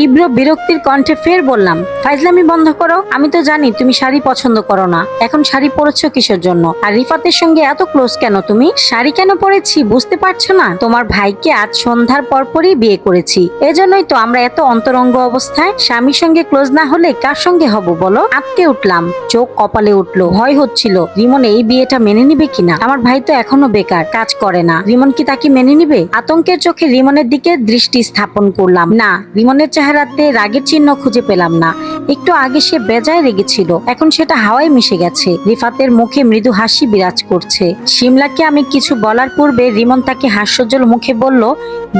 তীব্র বিরক্তির কণ্ঠে ফের বললাম, ফাইজলামি বন্ধ করো, আমি তো জানি তুমি শাড়ি পছন্দ করো না। এখন শাড়ি পরেছো কিসের জন্য? আর রিফাতের সঙ্গে এত ক্লোজ কেন তুমি? শাড়ি কেন পরেছি, বুঝতে পারছ না? তোমার ভাইকে আজ সন্ধ্যার পরপরই বিয়ে করেছি। এজন্যই তো আমরা এত অন্তরঙ্গ অবস্থায় স্বামীর সঙ্গে ক্লোজ না হলে কার সঙ্গে হব বলো? আটকে উঠলাম, চোখ কপালে উঠল, ভয় হচ্ছিল, রিমন এই বিয়েটা মেনে নিবে কিনা? আমার ভাই তো এখনও বেকার, কাজ করে না। রিমন কি তাকে মেনে নিবে? আতঙ্কের চোখে রিমনের দিকে দৃষ্টি স্থাপন করলাম, না, রিমনের চেহারাতে রাগের চিহ্ন খুঁজে পেলাম না। একটু আগে সে বেজায় রেগেছিল এখন সেটা হাওয়ায় মিশে গেছে। রিফাতের মুখে মৃদু হাসি বিরাজ করছে। সিমলাকে আমি কিছু বলার পূর্বে রিমন তাকে হাস্যজ্জ্বল মুখে বলল,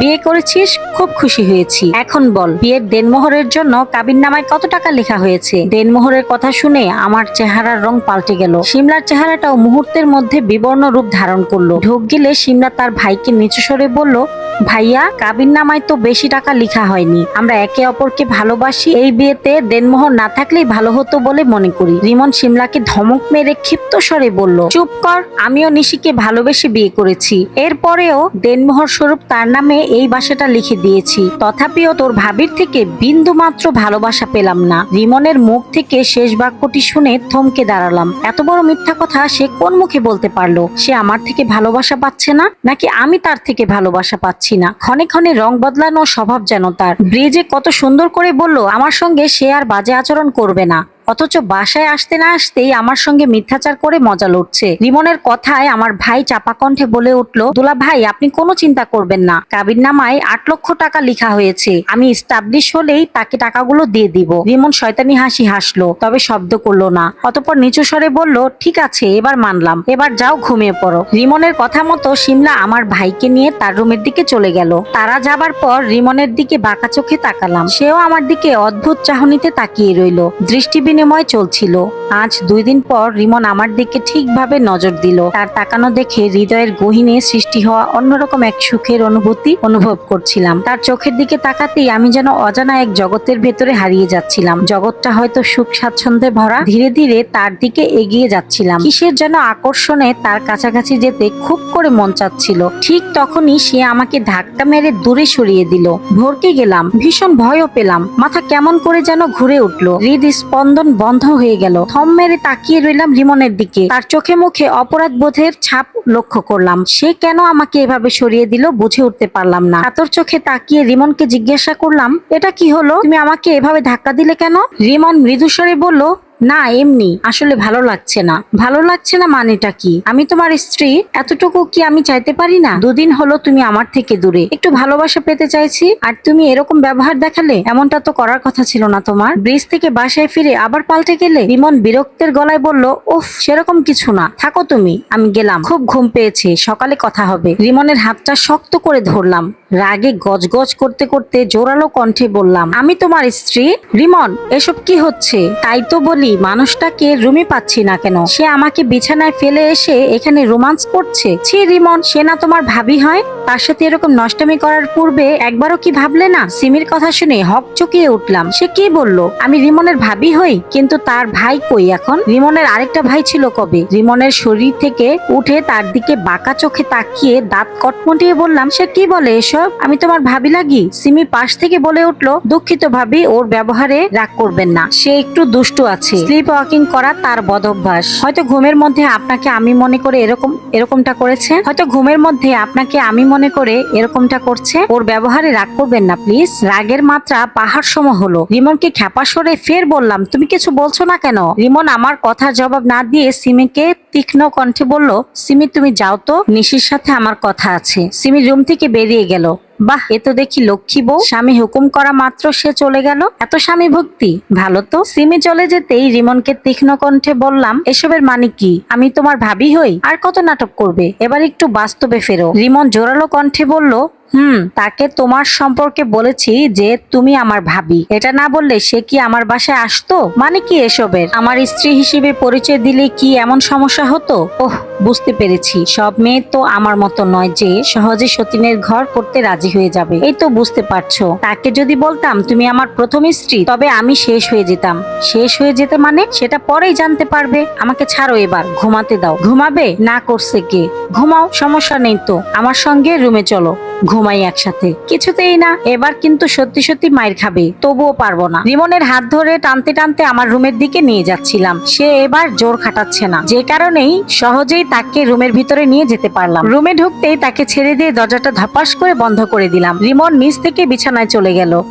বিয়ে করেছিস? খুব খুশি হয়েছি। এখন বল, বিয়ের দেনমোহরের জন্য কাবিন নামায় কত টাকা লেখা হয়েছে? দেনমোহরের কথা শুনে আমার চেহারার রং পাল্টে গেল। সিমলার চেহারাটাও মুহূর্তের মধ্যে বিবর্ণ রূপ ধারণ করল। ঢোক গেলে সিমলা তার ভাইকে নিচু স্বরে বলল ভাইয়া, কাবিন নামায় তো বেশি টাকা লেখা হয়নি। আমরা একে অপরকে ভালোবাসি। এই বিয়েতে দেনমোহর না থাকলেই ভালো হতো বলে মনে করি। রিমন শিমলাকে ধমক মেরে ক্ষিপ্ত স্বরে বলল, চুপ কর, আমিও নিশিকে ভালোবেসে বিয়ে করেছি। এরপরেও দেনমোহর স্বরূপ তার নামে এই বাসাটা লিখে দিয়েছি। তথাপিও তোর ভাবির থেকে বিন্দু মাত্র ভালোবাসা পেলাম না। রিমনের মুখ থেকে শেষ বাক্যটি শুনে থমকে দাঁড়ালাম। এত বড় মিথ্যা কথা সে কোন মুখে বলতে পারল? সে আমার থেকে ভালোবাসা পাচ্ছে না? নাকি আমি তার থেকে ভালোবাসা পাচ্ছি? না। ক্ষণে ক্ষণে রং বদলানো স্বভাব যেন তার। ব্রিজে কত সুন্দর করে বলল, আমার সঙ্গে সে আর বাজে আচরণ করবে না। অথচ বাসায় আসতে না আসতেই আমার সঙ্গে মিথ্যাচার করে মজা লুটছে রিমনের কথায় আমার ভাই চাপা কণ্ঠে বলে উঠল, দুলা ভাই, আপনি কোনো চিন্তা করবেন না। কাবির নামায় আট লক্ষ টাকা লেখা হয়েছে। আমি স্টাবলিশ হলেই তাকে টাকাগুলো দিয়ে দিব। রিমন শয়তানি হাসি হাসলো, তবে শব্দ করল না। অতপর নিচু স্বরে বলল, ঠিক আছে, এবার মানলাম। এবার যাও ঘুমিয়ে পড়ো। রিমনের কথা মতো সিমলা আমার ভাইকে নিয়ে তার রুমের দিকে চলে গেল। তারা যাবার পর রিমনের দিকে বাঁকা চোখে তাকালাম। সেও আমার দিকে অদ্ভুত চাহনিতে তাকিয়ে রইল। দৃষ্টি বিনিময় চলছিল। আজ দুই দিন পর রিমন আমার দিকে ঠিকভাবে নজর দিল। তার তাকানো দেখে হৃদয়ের গহিনে সৃষ্টি হওয়া অন্যরকম এক সুখের অনুভূতি অনুভব করছিলাম। তার চোখের দিকে তাকাতেই আমি যেন অজানা এক জগতের ভেতরে হারিয়ে যাচ্ছিলাম। জগৎটা হয়তো সুখ স্বাচ্ছন্দ্যে ভরা, ধীরে ধীরে তার দিকে এগিয়ে যাচ্ছিলাম। কিসের যেন আকর্ষণে তার কাছাকাছি যেতে খুব করে মন চাচ্ছিল। ঠিক তখনই সে আমাকে ধাক্কা মেরে দূরে সরিয়ে দিল। ভরকে গেলাম, ভীষণ ভয়ও পেলাম। মাথা কেমন করে যেন ঘুরে উঠল। হৃদ স্পন্দন বন্ধ হয়ে গেল। থম মেরে তাকিয়ে রইলাম রিমনের দিকে। তার চোখে মুখে অপরাধ বোধের ছাপ লক্ষ্য করলাম। সে কেন আমাকে এভাবে সরিয়ে দিল বুঝে উঠতে পারলাম না। কাতর চোখে তাকিয়ে রিমনকে জিজ্ঞাসা করলাম, এটা কি হলো? তুমি আমাকে এভাবে ধাক্কা দিলে কেন? রিমন মৃদুস্বরে বলল না, এমনি। আসলে ভালো লাগছে না। ভালো লাগছে না মানেটা কি? আমি তোমার স্ত্রী, এতটুকু কি আমি চাইতে পারি না? দুদিন হলো তুমি আমার থেকে দূরে। একটু ভালোবাসা পেতে চাইছি, আর তুমি এরকম ব্যবহার দেখালে এমনটা তো করার কথা ছিল না তোমার। ব্রিজ থেকে বাসায় ফিরে আবার পাল্টে গেলে রিমন বিরক্তের গলায় বলল, উফ, সেরকম কিছু না। থাকো তুমি, আমি গেলাম। খুব ঘুম পেয়েছে, সকালে কথা হবে। রিমনের হাতটা শক্ত করে ধরলাম। রাগে গজগজ করতে করতে জোরালো কণ্ঠে বললাম, আমি তোমার স্ত্রী? রিমন, এসব কি হচ্ছে? তাই তো বলি মানুষটাকে রুমে পাচ্ছি না কেন? সে আমাকে বিছানায় ফেলে এসে এখানে রোমান্স করছে। ছি, রিমন, সে না তোমার ভাবি হয়? তার সাথে এরকম নষ্টামি করার পূর্বে একবারও কি ভাবলে না সিমির কথা শুনে হক চকিয়ে উঠলাম। সে কি বলল? আমি রিমনের ভাবি হই, কিন্তু তার ভাই কই এখন? রিমনের আরেকটা ভাই ছিল কবে? রিমনের শরীর থেকে উঠে তার দিকে বাঁকা চোখে তাকিয়ে দাঁত কটমটিয়ে বললাম, সে কি বলে এসব? আমি তোমার ভাবি লাগি? সিমি পাশ থেকে বলে উঠল, দুঃখিত ভাবি, ওর ব্যবহারে রাগ করবেন না। সে একটু দুষ্টু আছে। স্লিপ ওয়াকিং করা তার বদ অভ্যাস হয়তো ঘুমের মধ্যে আপনাকে আমি মনে করে এরকম, এরকমটা করেছে? হয়তো ঘুমের মধ্যে আপনাকে আমি মনে করে এরকমটা করছে, ওর ব্যবহারে রাগ করবেন না প্লিজ রাগের মাত্রা পাহাড় সম হলো। রিমনকে খ্যাপা সরে ফের বললাম, তুমি কিছু বলছো না কেন? রিমন আমার কথার জবাব না দিয়ে সিমিকে তীক্ষ্ণ কণ্ঠে বলল, সিমি, তুমি যাও তো, নিশির সাথে আমার কথা আছে। সিমি রুম থেকে বেরিয়ে গেল। বাহ, এ তো দেখি লক্ষ্মী বউ। স্বামী হুকুম করা মাত্র সে চলে গেল। এত স্বামী ভক্তি, ভালো তো। সিমি চলে যেতেই রিমনকে তীক্ষ্ণ কণ্ঠে বললাম, এসবের মানে কি? আমি তোমার ভাবি হই? আর কত নাটক করবে? এবার একটু বাস্তবে ফেরো। রিমন জোরালো কণ্ঠে বলল হুম। তাকে তোমার সম্পর্কে বলেছি যে তুমি আমার ভাবি। এটা না বললে সে কি আমার বাসায় আসতো? মানে কি এসবের? আমার স্ত্রী হিসেবে পরিচয় দিলে কি এমন সমস্যা হতো? ওহ, বুঝতে পেরেছি। সব মেয়ে তো আমার মতো নয় যে সহজে সতীনের ঘর করতে রাজি হয়ে যাবে। এই তো বুঝতে পারছ। তাকে যদি বলতাম, তুমি আমার প্রথম স্ত্রী তবে আমি শেষ হয়ে যেতাম। শেষ হয়ে যেতে মানে? সেটা পরেই জানতে পারবে। আমাকে ছাড়ো এবার। ঘুমাতে দাও। ঘুমাবে? না করছে কে? ঘুমাও, সমস্যা নেই তো। আমার সঙ্গে রুমে চলো। ঘুমাই একসাথে। কিছুতেই না, এবার কিন্তু সত্যি সত্যি মায়ের খাবে, তবুও পারব না। রিমনের হাত ধরে টানতে টানতে আমার রুমের দিকে নিয়ে যাচ্ছিলাম। সে এবার জোর খাটাচ্ছে না। যে কারণেই সহজেই তাকে রুমের ভিতরে নিয়ে যেতে পারলাম। রুমে ঢুকতেই তাকে ছেড়ে দিয়ে দরজাটা ধপাস করে বন্ধ করে দিলাম। রিমন নিচ থেকে বিছানায় চলে গেল।